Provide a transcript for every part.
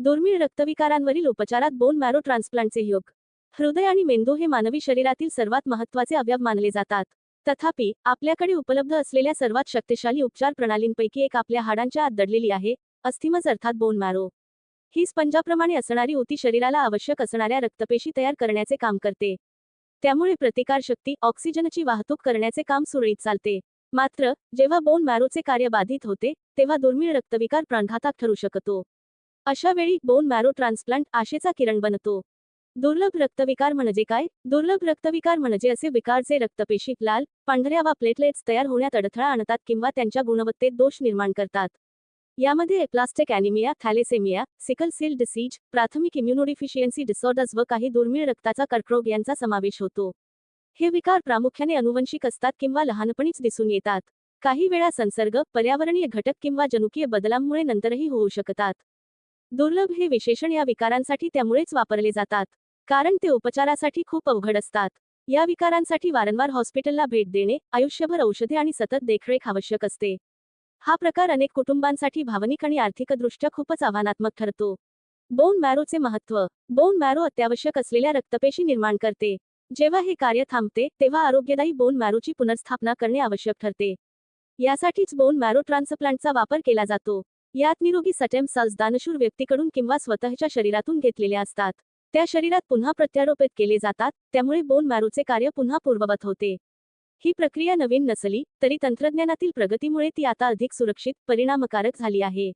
दुर्मिळ रक्तविकारांवरील उपचारात bone marrow ट्रान्सप्लांटचे योग. हृदय आणि मेंदू हे मानवी शरीरातील सर्वात महत्त्वाचे अवयव मानले जातात. तथापि आपल्याकडे उपलब्ध असलेल्या सर्वात शक्तिशाली उपचार प्रणालींपैकी एक आपल्या हाडांच्या आत दडलेली आहे अस्थिमज अर्थात बोन मॅरो ही स्पंजाप्रमाणे असणारी ऊती शरीराला आवश्यक असणाऱ्या रक्तपेशी तयार करण्याचे काम करते. त्यामुळे प्रतिकारशक्ती ऑक्सिजनची वाहतूक करण्याचे काम सुरळीत चालते. मात्र जेव्हा बोन मॅरोचे कार्य बाधित होते तेव्हा दुर्मिळ रक्तविकार प्राणघातक ठरू शकतो. अशा वेळी बोन मॅरो ट्रान्सप्लांट आशेचा किरण बनतो. दुर्लभ रक्तविकार म्हणजे काय? दुर्लभ रक्तविकार म्हणजे असे विकार जे रक्तपेशी लाल पांढऱ्या वा प्लेटलेट्स तयार होण्यात अडथळा आणतात किंवा त्यांच्या गुणवत्तेत दोष निर्माण करतात. यामध्ये aplastic anaemia thalassaemia sickle cell disease प्राथमिक इम्युनोडिफिशियन्सी डिसऑर्डर्स व काही दुर्मिळ रक्ताचा कर्करोग यांचा समावेश होतो. हे विकार प्रामुख्याने अनुवंशिक असतात किंवा लहानपणीच दिसून येतात. काही वेळा संसर्ग पर्यावरणीय घटक किंवा जनुकीय बदलांमुळे नंतरही होऊ शकतात. दुर्लभ हे विशेषण या विकारांसाठी त्यामुळेच वापरले जातात कारण ते उपचारासाठी खूप अवघड असतात. या विकारांसाठी वारंवार हॉस्पिटलला भेट देणे आयुष्यभर औषधे आणि सतत देखरेख आवश्यक असते. हा प्रकार अनेक कुटुंबांसाठी भावनिक आणि आर्थिकदृष्ट्या खूपच आव्हानात्मक ठरतो. बोन मॅरोचे महत्त्व. बोन मॅरो अत्यावश्यक असलेल्या रक्तपेशी निर्माण करते. जेव्हा हे कार्य थांबते तेव्हा आरोग्यदायी बोन मॅरोची पुनर्स्थापना करणे आवश्यक ठरते. यासाठीच बोन मॅरो ट्रान्सप्लांटचा वापर केला जातो. यात निरोगी सटेम सेल्स दानशूर व्यक्तीकडून किंवा स्वतःच्या शरीरातून घेतलेले असतात. त्या शरीरात पुन्हा प्रत्यारोपित केले जातात त्यामुळे बोन मॅरोचे कार्य पुन्हा पूर्ववत होते. ही प्रक्रिया नवीन नसली तरी तंत्रज्ञानातील प्रगतीमुळे ती आता अधिक सुरक्षित परिणामकारक झाली आहे.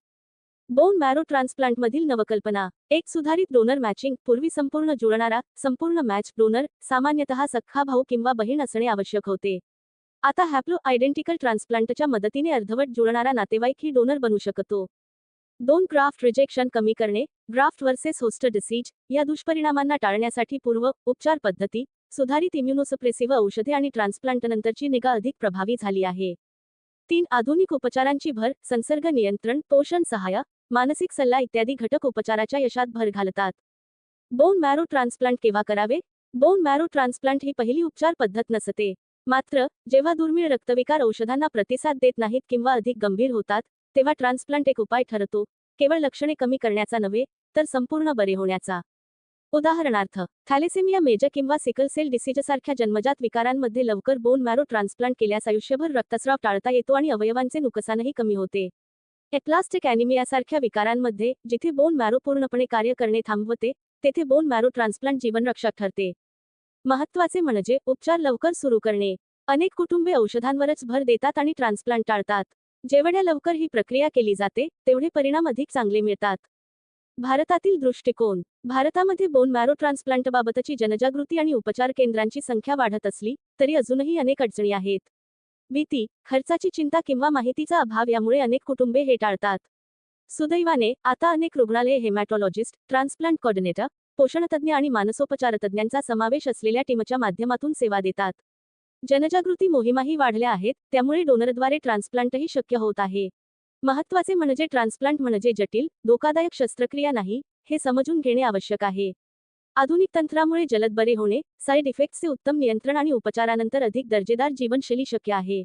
बोन मॅरो ट्रान्सप्लांटमधील नवकल्पना. एक सुधारित डोनर मॅचिंग पूर्वी संपूर्ण जुळणारा संपूर्ण मॅच डोनर सामान्यतः सख्खा भाऊ किंवा बहीण असणे आवश्यक होते. आता हॅप्लो आयडेंटिकल ट्रान्सप्लांटच्या मदतीने अर्धवट जुळणारा नातेवाईक ही डोनर बनू शकतो. दोन ग्राफ्ट रिजेक्शन कमी करणे ग्राफ्ट वर्सेस होस्ट डिसीज या दुष्परिणामांना टाळण्यासाठी पूर्व उपचार पद्धती सुधारित इम्युनोसप्रेसिव्ह औषधे आणि ट्रान्सप्लांटनंतरची निगा अधिक प्रभावी झाली आहे. तीन आधुनिक उपचारांची भर संसर्ग नियंत्रण पोषण सहाय्य मानसिक सल्ला इत्यादी घटक उपचाराच्या यशात भर घालतात. बोन मॅरो ट्रान्सप्लांट केव्हा करावे? बोन मॅरो ट्रान्सप्लांट ही पहिली उपचार पद्धत नसते. मात्र जेव्हा दुर्मिळ रक्तविकार औषधांना प्रतिसाद देत नाहीत किंवा अधिक गंभीर होतात तेव्हा ट्रान्सप्लांट एक उपाय ठरतो केवळ लक्षणे कमी करण्याचा नव्हे तर संपूर्ण बरे होण्याचा. उदाहरणार्थ थॅलेसेमिया मेजर किंवा सिकल सेल डिसीजसारख्या जन्मजात विकारांमध्ये लवकर बोन मॅरो ट्रान्सप्लांट केल्यास आयुष्यभर रक्तस्राव टाळता येतो आणि अवयवांचे नुकसानही कमी होते. एप्लास्टिक अॅनिमियासारख्या विकारांमध्ये जिथे बोन मॅरो पूर्णपणे कार्य करणे थांबवते तेथे बोन मॅरो ट्रान्सप्लांट जीवनरक्षक ठरते. महत्त्वाचे म्हणजे उपचार लवकर सुरू करणे. अनेक कुटुंबे औषधांवरच भर देतात आणि ट्रान्सप्लांट टाळतात. जेवढ्या लवकर ही प्रक्रिया केली जाते तेवढे परिणाम अधिक चांगले मिळतात. भारतातील दृष्टिकोन. भारतामध्ये बोन मॅरो ट्रान्सप्लांटबाबतची जनजागृती आणि उपचार केंद्रांची संख्या वाढत असली तरी अजूनही अनेक अडचणी आहेत. भीती खर्चाची चिंता किंवा माहितीचा अभाव यामुळे अनेक कुटुंबे हे टाळतात. सुदैवाने आता अनेक रुग्णालये हेमॅटॉलॉजिस्ट ट्रान्सप्लांट कोऑर्डिनेटर पोषणतज्ञ आणि मानसोपचारतज्ञांचा समावेश असलेल्या टीमच्या माध्यमातून सेवा देतात. जनजागृती मोहिमाही वाढल्या आहेत त्यामुळे डोनरद्वारे ट्रान्सप्लांटही शक्य होत आहे. महत्त्वाचे म्हणजे ट्रान्सप्लांट म्हणजे जटिल धोकादायक शस्त्रक्रिया नाही हे समजून घेणे आवश्यक आहे. आधुनिक तंत्रामुळे जलद बरे होणे साईड इफेक्ट्सचे उत्तम नियंत्रण आणि उपचारानंतर अधिक दर्जेदार जीवनशैली शक्य आहे.